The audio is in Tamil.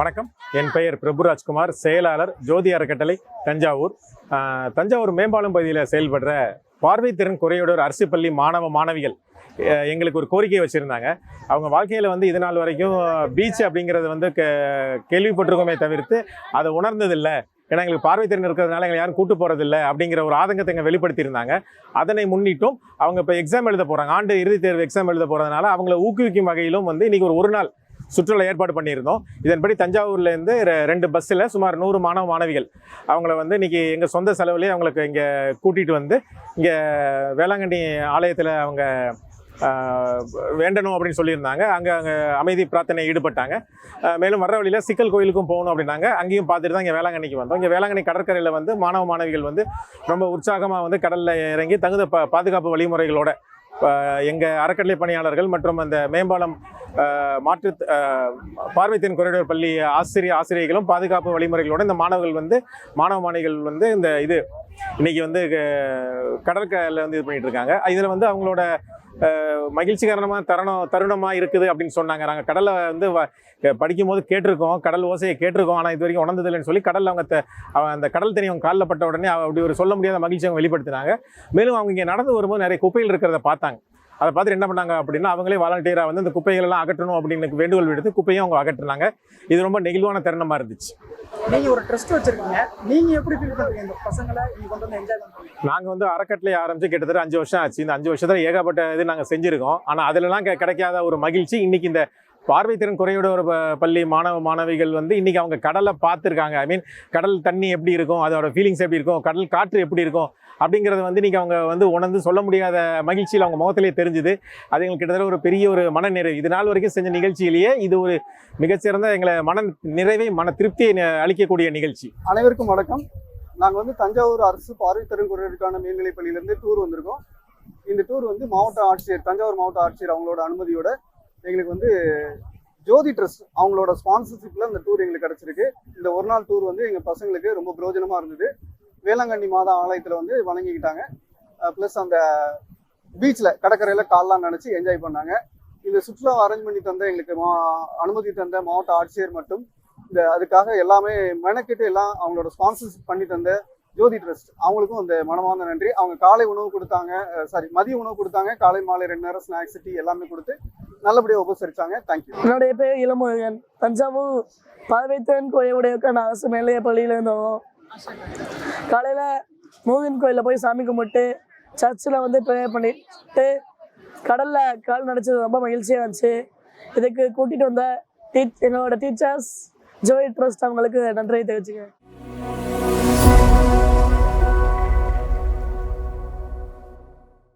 வணக்கம். என் பெயர் பிரபுராஜ்குமார் செயலாளர் ஜோதி அறக்கட்டளை தஞ்சாவூர். தஞ்சாவூர் மேம்பாலம் பகுதியில் செயல்படுற பார்வைத்திறன் குறையுடைய அரசு பள்ளி மாணவ மாணவிகள் எங்களுக்கு ஒரு கோரிக்கை வச்சுருந்தாங்க. அவங்க வாழ்க்கையில் வந்து இது நாள் வரைக்கும் பீச் அப்படிங்கிறது வந்து க கேள்விப்பட்டிருக்கோமே தவிர்த்து அதை உணர்ந்ததில்லை. ஏன்னா எங்களுக்கு பார்வைத்திறன் இருக்கிறதுனால எங்களை யாரும் கூட்டு போகிறதில்ல அப்படிங்கிற ஒரு ஆதங்கத்தை எங்கள் வெளிப்படுத்தியிருந்தாங்க. அதனை முன்னிட்டும் அவங்க இப்போ எக்ஸாம் எழுத போகிறாங்க ஆண்டு இறுதித் தேர்வு எக்ஸாம் எழுத போகிறதுனால அவங்கள ஊக்குவிக்கும் வகையிலும் வந்து இன்றைக்கி ஒரு ஒரு நாள் சுற்றுலா ஏற்பாடு பண்ணியிருந்தோம். இதன்படி தஞ்சாவூர்லேருந்து ரெண்டு பஸ்ஸில் சுமார் நூறு மாணவ மாணவிகள் அவங்கள வந்து இன்றைக்கி எங்கள் சொந்த செலவுலேயே அவங்களுக்கு இங்கே கூட்டிகிட்டு வந்து இங்கே வேளாங்கண்ணி ஆலயத்தில் அவங்க வேண்டணும் அப்படின்னு சொல்லியிருந்தாங்க. அங்கே அங்கே அமைதி பிரார்த்தனை ஈடுபட்டாங்க. மேலும் வர வழியில் சிக்கல் கோயிலுக்கும் போகணும் அப்படின்னாங்க. அங்கேயும் பார்த்துட்டு தான் இங்கே வேளாங்கண்ணிக்கு வந்தோம். இங்கே வேளாங்கண்ணி கடற்கரையில் வந்து மாணவ மாணவிகள் வந்து ரொம்ப உற்சாகமாக வந்து கடலில் இறங்கி தகுந்த ப பாதுகாப்பு வழிமுறைகளோட எங்கள் அறக்கட்டளை பணியாளர்கள் மற்றும் அந்த மேம்பாலம் மாற்று பார்வைத்தின் குறைடர் பள்ளி ஆசிரியர் ஆசிரியர்களும் பாதுகாப்பு வழிமுறைகளோட இந்த மாணவர்கள் வந்து மாணவ மாணவிகள் வந்து இந்த இது இன்னைக்கு வந்து க- கடற்கரையில் வந்து இது பண்ணிட்டு இருக்காங்க இதில் வந்து அவங்களோட ஆஹ், மகிழ்ச்சிகரமான தருணம் தருணமாக இருக்குது அப்படின்னு சொன்னாங்க. நாங்கள் கடலை வந்து வ- க- படிக்கும் போது கேட்டிருக்கோம். கடல் ஓசையை கேட்டிருக்கோம். ஆனால் இது வரைக்கும் உணர்ந்ததில்லைன்னு சொல்லி கடலில் அவங்க த- அந்த கடல் தண்ணி அவங்க காலில் பட்ட உடனே அவ- அப்படி ஒரு சொல்ல முடியாத மகிழ்ச்சி அவங்க வெளிப்படுத்தினாங்க. மேலும் அவங்க இங்கே நடந்து வரும்போது நிறைய குப்பைகள் இருக்கிறத பார்த்தாங்க. அதை பார்த்துட்டு என்ன பண்ணாங்க அப்படின்னா அவங்களே வாலண்டியராக வந்து இந்த குப்பைகள் எல்லாம் அகற்றணும் அப்படின்னு வேண்டுகோள் விடுத்து குப்பையும் அவங்க அகற்றினாங்க. இது ரொம்ப நெகிழ்வான தருணமாக இருந்துச்சு. நீங்க ஒரு ட்ரஸ்ட் வச்சிருக்கீங்க. நீங்க எப்படி ஃபீல் பண்றீங்க? இந்த பசங்களை நீங்க கொண்டு வந்து என்ஜாய் பண்றீங்க. நாங்கள் வந்து அறக்கட்டளை ஆரம்பிச்சு கிட்டத்தட்ட அஞ்சு வருஷம் ஆச்சு. இந்த அஞ்சு வருஷத்தில் ஏகப்பட்ட இது நாங்கள் செஞ்சுருக்கோம். ஆனால் அதிலலாம் கிடைக்காத ஒரு மகிழ்ச்சி. இன்னைக்கு இந்த பார்வைத்திறன் குறையோட ஒரு பள்ளி மாணவ மாணவிகள் வந்து இன்னைக்கு அவங்க கடலை பார்த்துருக்காங்க. ஐ மீன் கடல் தண்ணி எப்படி இருக்கும் அதோட ஃபீலிங்ஸ் எப்படி இருக்கும் கடல் காற்று எப்படி இருக்கும் அப்படிங்கிறத வந்து இன்றைக்கி அவங்க வந்து உணர்ந்து சொல்ல முடியாத மகிழ்ச்சியில் அவங்க முகத்திலே தெரிஞ்சுது. அது எங்களுக்கு கிட்டத்தட்ட ஒரு பெரிய ஒரு மன நிறைவு இது நாள் வரைக்கும் செஞ்ச நிகழ்ச்சியிலேயே இது ஒரு மிகச்சிறந்த எங்களை மன நிறைவை மன திருப்தியை அளிக்கக்கூடிய நிகழ்ச்சி. அனைவருக்கும் வணக்கம். நாங்கள் வந்து தஞ்சாவூர் அரசு பார்வைத்திறன் குறைகளுக்கான மேல்நிலைப் பள்ளியிலேருந்து டூர் வந்திருக்கோம். இந்த டூர் வந்து மாவட்ட ஆட்சியர் தஞ்சாவூர் மாவட்ட ஆட்சியர் அவங்களோட அனுமதியோட எங்களுக்கு வந்து ஜோதி ட்ரஸ்ட் அவங்களோட ஸ்பான்சர்ஷிப்பில் இந்த டூர் எங்களுக்கு கிடச்சிருக்கு. இந்த ஒரு நாள் டூர் வந்து எங்கள் பசங்களுக்கு ரொம்ப பிரயோஜனமாக இருந்தது. வேளாங்கண்ணி மாதா ஆலயத்தில் வந்து வணங்கிக்கிட்டாங்க. ப்ளஸ் அந்த பீச்சில் கடற்கரையில் கால்லாம் நினச்சி என்ஜாய் பண்ணாங்க. இந்த சுற்றுலா அரேஞ்ச் பண்ணி தந்த எங்களுக்கு மா அனுமதி தந்த மாவட்ட ஆட்சியர் மட்டும் இந்த அதுக்காக எல்லாமே மெனக்கிட்டு எல்லாம் அவங்களோட ஸ்பான்சர்ஷிப் பண்ணி தந்த ஜோதி ட்ரஸ்ட். அவங்களுக்கும் அந்த மனமார்ந்த நன்றி. அவங்க காலை உணவு கொடுத்தாங்க சாரி மதிய உணவு கொடுத்தாங்க. காலை மாலை ரெண்டு நேரம் ஸ்நாக்ஸ் டீ எல்லாமே கொடுத்து நல்லபடியாக உபசரித்தாங்க தேங்க்யூ என்னுடைய பேர் இளமுருகன். தஞ்சாவூர் பார்வைத்திறன் நான் அரசு மேலைய பள்ளியில் இருந்தோம். காலையில் மூகன் கோயிலில் போய் சாமி கும்பிட்டு சர்ச்சில் வந்து ப்ரேயர் பண்ணிட்டு கடலில் கால் நடிச்சது ரொம்ப மகிழ்ச்சியாக இருந்துச்சு. இதுக்கு கூட்டிகிட்டு வந்த டீச் என்னோட டீச்சர்ஸ் ஜோய் ட்ரஸ்ட் அவங்களுக்கு நன்றியை தெரிவிச்சுக்கேன்